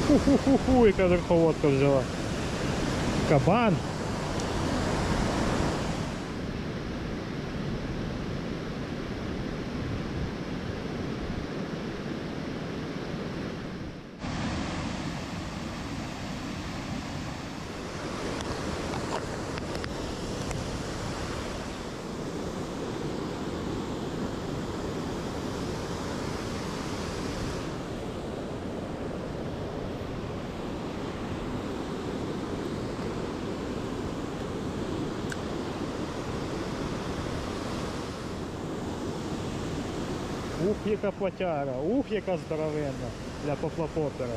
Уху-ху-ху-ху, яка верховодка взяла. Кабан. Ух, яка потяга, ух, яка здоровенна для поплапопера.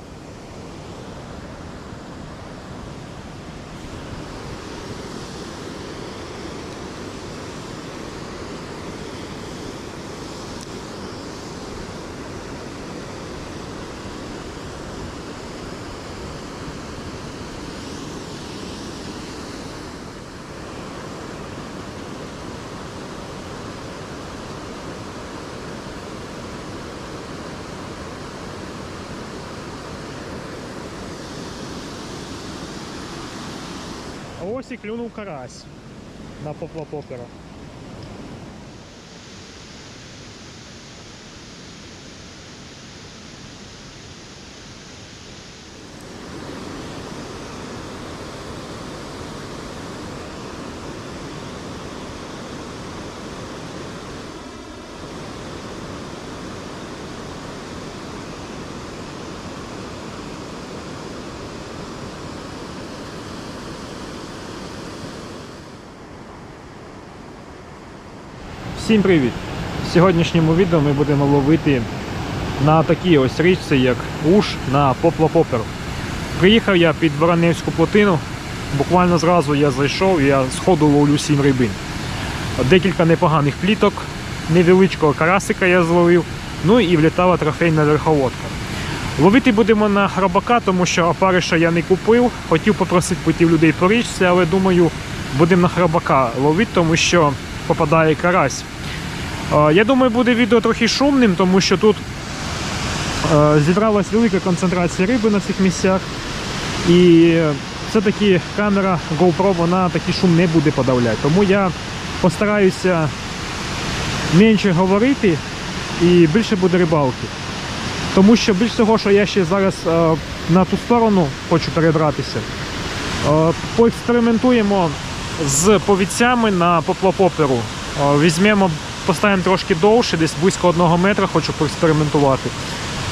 А клюнув карась на поплапопера. Всім привіт! В сьогоднішньому відео ми будемо ловити на такій ось річці, як Уш на поплапопер. Приїхав я під Вороневську плотину. Буквально зразу я зайшов і я сходу ловлю 7 рибин. Декілька непоганих пліток, невеличкого карасика я зловив, ну і влітала трофейна верховодка. Ловити будемо на грабака, тому що опариша я не купив. Хотів попросити пойти в людей по річці, але думаю, будемо на грабака ловити, тому що попадає карась. Я думаю, буде відео трохи шумним, тому що тут зібралась велика концентрація риби на цих місцях. І все-таки камера GoPro вона такий шум не буде подавляти. Тому я постараюся менше говорити і більше буде рибалки. Тому що більш того, що я ще зараз на ту сторону хочу перебратися, поекспериментуємо з повідцями на поплапоперу. Е, Візьмемо, поставимо трошки довше, десь близько одного метра, хочу поекспериментувати.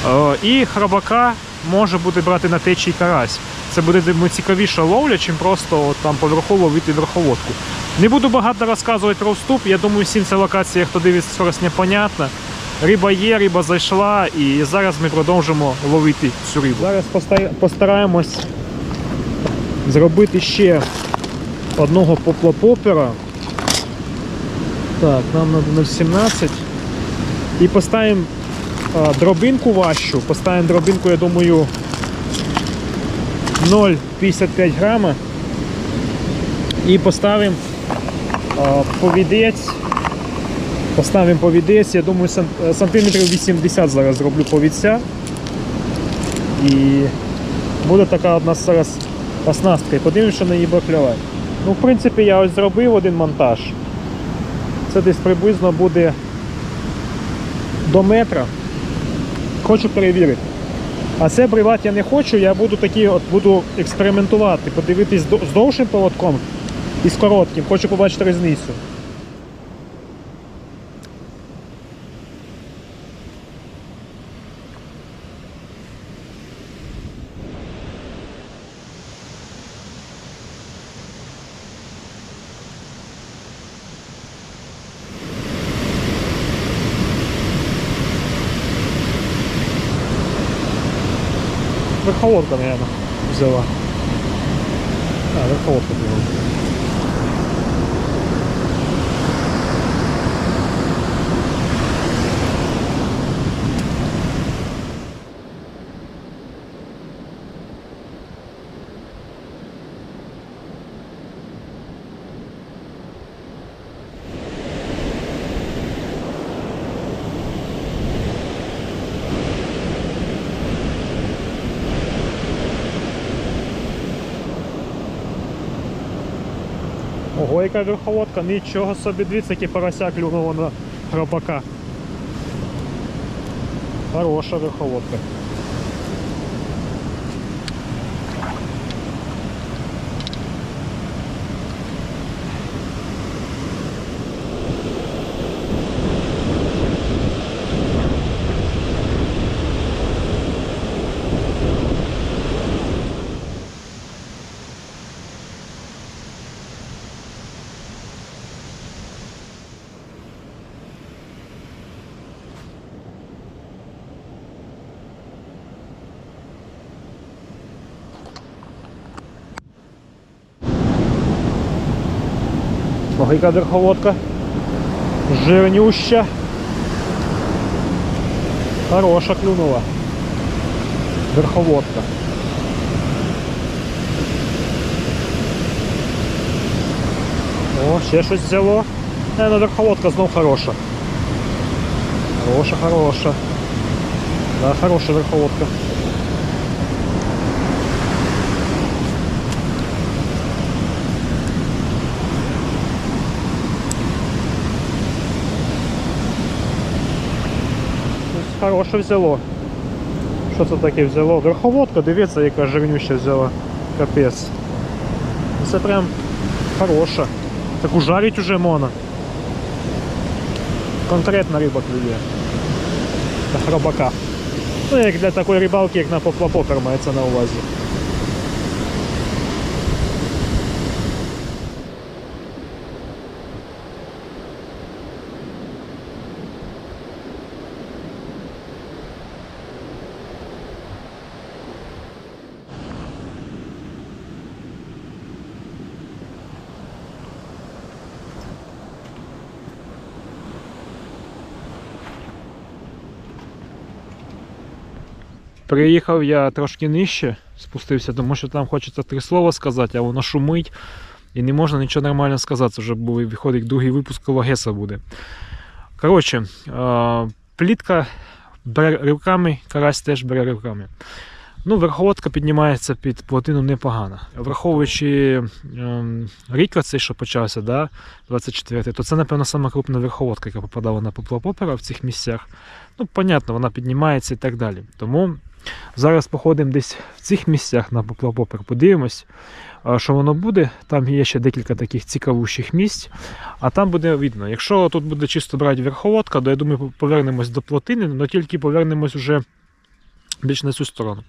Е, І храбака може буде брати на течій карась. Це буде цікавіша ловля, чим просто от, там поверху ловити верховодку. Не буду багато розказувати про вступ. Я думаю, всім ця локація, хто дивиться зараз, непонятна. Риба є, риба зайшла, і зараз ми продовжимо ловити цю рибу. Зараз постараємось зробити ще одного поплапопера. Так, нам треба 0,17. І поставимо дробинку важчу. Поставимо дробинку, я думаю, 0,55 грама. І поставимо повідець. Поставимо повідець, я думаю, е, сантиметрів 80 зараз зроблю повідця. І буде така одна зараз оснастка. І подивимося, що на її буде клювати. Ну, в принципі, я ось зробив один монтаж. Це десь приблизно буде до метра. Хочу перевірити. А це бривати я не хочу, я буду такі, от буду експериментувати, подивитись з довшим поводком і з коротким. Хочу побачити різницю. Верховодка, наверное, взяла. А, верховодка взяла. Яка верховодка, нічого собі, дивіться, який порося клюнуло на хробака. Хороша верховодка. Яка верховодка. Жирнюща. Хороша клюнула. Верховодка. О, ще щось взяло. Е, ну верховодка знов хороша. Хороша, хороша. Да, хороша верховодка. Хороше взяло. Що це таке взяло? Верховодка, дивіться, яка жирнюща взяла. Капець. Це прям хороша. Так ужарить уже можна. Конкретно рибок людей. Хробака. Ну, як для такої рибалки, як на поплапопер мається на увазі. Приїхав я трошки нижче, спустився, тому що там хочеться три слова сказати, а воно шумить і не можна нічого нормально сказати. Вже виходить другий випуск Кологеса буде. Коротше, плітка бере ривками, карась теж бере ривками. Ну, верховодка піднімається під плотину непогано. Враховуючи ем, рік цей, що почався, да, 24 то це, напевно, сама крупна верховодка, яка попадала на поплапопера в цих місцях. Ну, понятно, вона піднімається і так далі. Тому зараз походимо десь в цих місцях на поплапопер, подивимось, що воно буде. Там є ще декілька таких цікавущих місць, а там буде видно. Якщо тут буде чисто брати верховодка, то я думаю, повернемось до плотини, але тільки повернемось вже більш на цю сторону.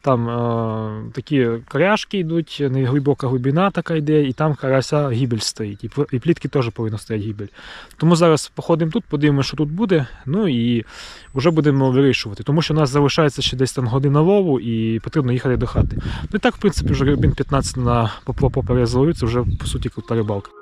Там е, такі коряшки йдуть, не глибока глибина така йде, і там карася гібель стоїть. І, і плітки теж повинна стояти гібель. Тому зараз походимо тут, подивимося, що тут буде. Ну і вже будемо вирішувати. Тому що у нас залишається ще десь там година лову і потрібно їхати до хати. Ну і так, в принципі, вже рибін 15 на попло це вже по суті крута рибалка.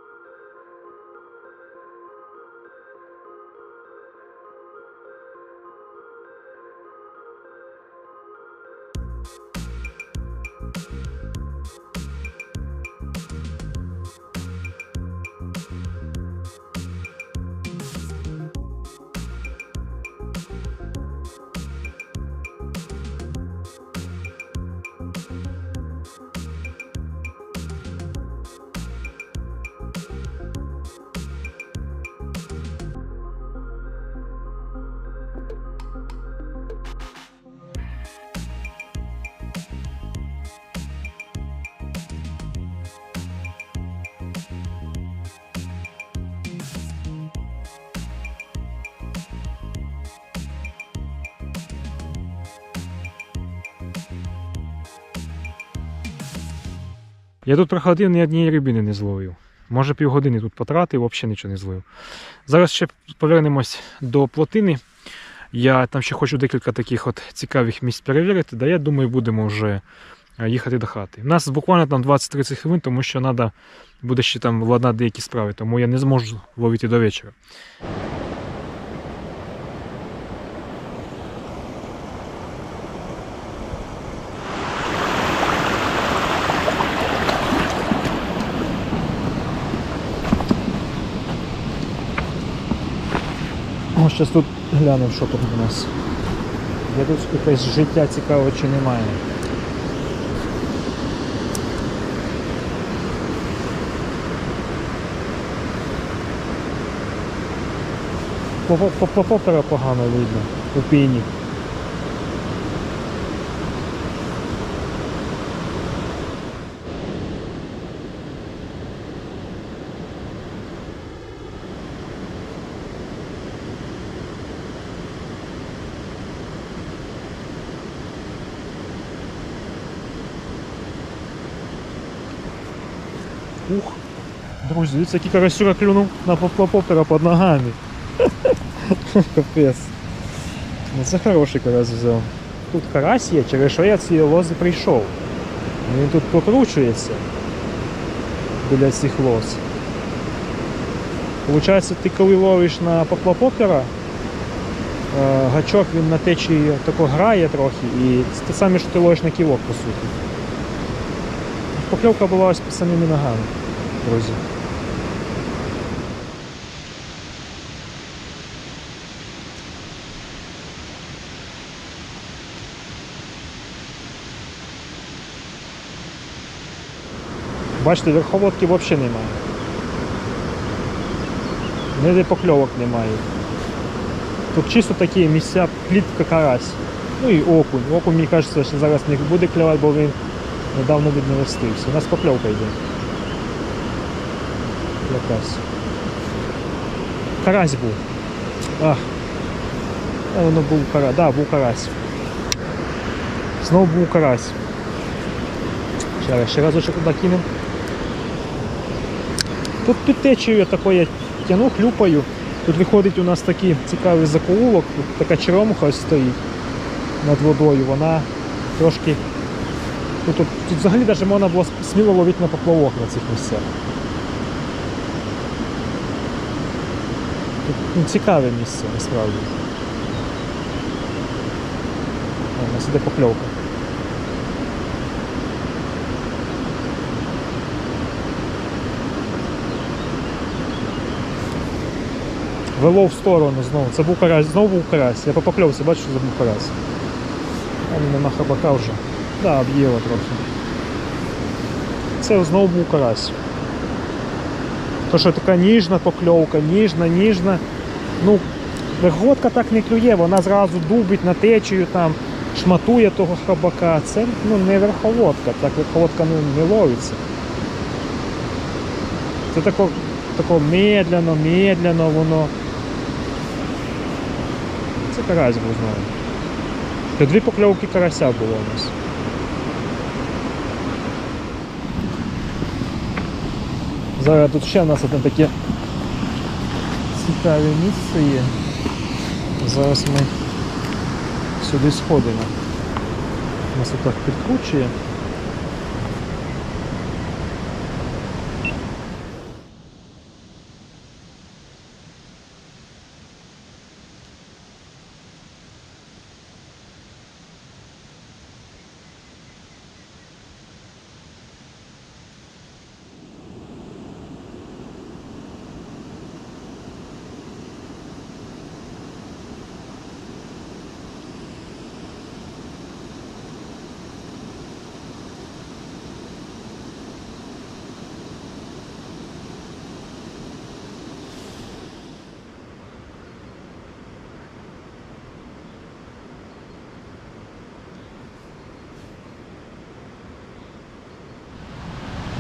Я тут проходив ні однієї рибини не зловив. Може півгодини тут потратив, взагалі нічого не зловив. Зараз ще повернемось до плотини. Я там ще хочу декілька таких от цікавих місць перевірити, да я думаю, будемо вже е, їхати до хати. У нас буквально там 20-30 хвилин, тому що треба буде ще там владнати деякі справи, тому я не зможу ловити до вечора. Ось зараз тут глянемо, що тут у нас. Я тут якесь життя цікаве чи немає. По -по -по Попера погано видно, у піні. Ух, друзі, дивіться, який карасюра клюнув на попера під ногами. Капець. Ну це хороший карась взяв. Тут карась є, через що я цієї лози прийшов. Він тут покручується біля цих лоз. Получається, ти коли ловиш на поплапопера, е, гачок він на течії тако грає трохи і це те саме, що ти ловиш на кілок, по суті. Покльовка була під самими ногами, друзі. Бачите, верховодки взагалі немає. Ніде покльовок немає. Тут чисто такі місця плітка карась. Ну і окунь. Окунь, мені кажеться, що зараз не буде клювати, бо він недавно віднерестився. У нас покльовка йде. Якась. Карась був. Ах. А воно був карась. Да, був карась. Знову був карась. Ще раз, ще разочок туди кинемо. Тут під течією такою тяну, хлюпаю. Тут виходить у нас такий цікавий закоулок, тут така черемуха стоїть над водою, вона трошки. Ну, тут, тут взагалі навіть можна було сміло ловити на поплавок на цих місцях. Тут ну, цікаве місце насправді. У нас іде покльовка. Вело в сторону знову. Це був карась, знову був карась. Я по бачу, що це був карась. Там нема хабака вже. Да, об'їла трохи. Це знову був карась. То що така ніжна покльовка, ніжна, ніжна. Ну, верхотка так не клює, вона зразу дубить на течію там, шматує того хабака. Це ну, не верховодка, так верховодка не, не ловиться. Це тако, тако медленно, медленно воно. Це карась був знову. Дві покльовки карася було у нас. Зараз тут ще у нас одне таке цікаве місце є. Зараз ми сюди сходимо. Нас отак підкручує.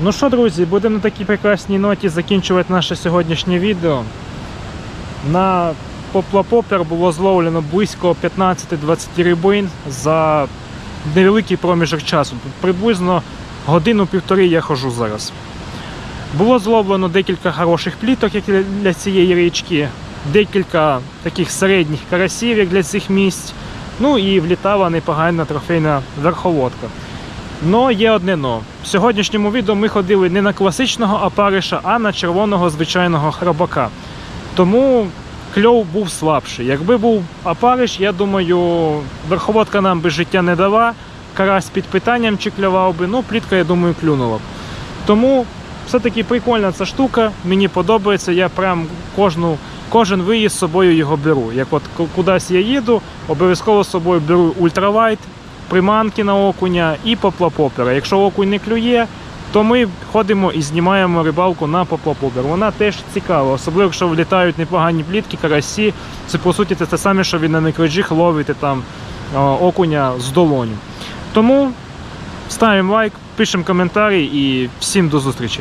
Ну що, друзі, будемо на такій прекрасній ноті закінчувати наше сьогоднішнє відео. На поплапопер було зловлено близько 15-20 рибин за невеликий проміжок часу. Приблизно годину-півтори я хожу зараз. Було зловлено декілька хороших пліток, як для- цієї річки, декілька таких середніх карасів, як для цих місць. Ну і влітала непогана трофейна верховодка. Но є одне но. В сьогоднішньому відео ми ходили не на класичного апариша, а на червоного звичайного храбака. Тому кльов був слабший. Якби був апариш, я думаю, верховодка нам би життя не дала, карась під питанням чи клював би, ну плітка, я думаю, клюнула б. Тому все-таки прикольна ця штука, мені подобається. Я прям кожну, кожен виїзд з собою його беру. Як от кудись я їду, обов'язково з собою беру ультралайт, приманки на окуня і поплапопера. Якщо окунь не клює, то ми ходимо і знімаємо рибалку на поплапобер. Вона теж цікава, особливо якщо влітають непогані плітки, карасі. Це по суті це те саме, що ви на мікроджиг ловите там окуня з долоню. Тому ставимо лайк, пишемо коментарі і всім до зустрічі.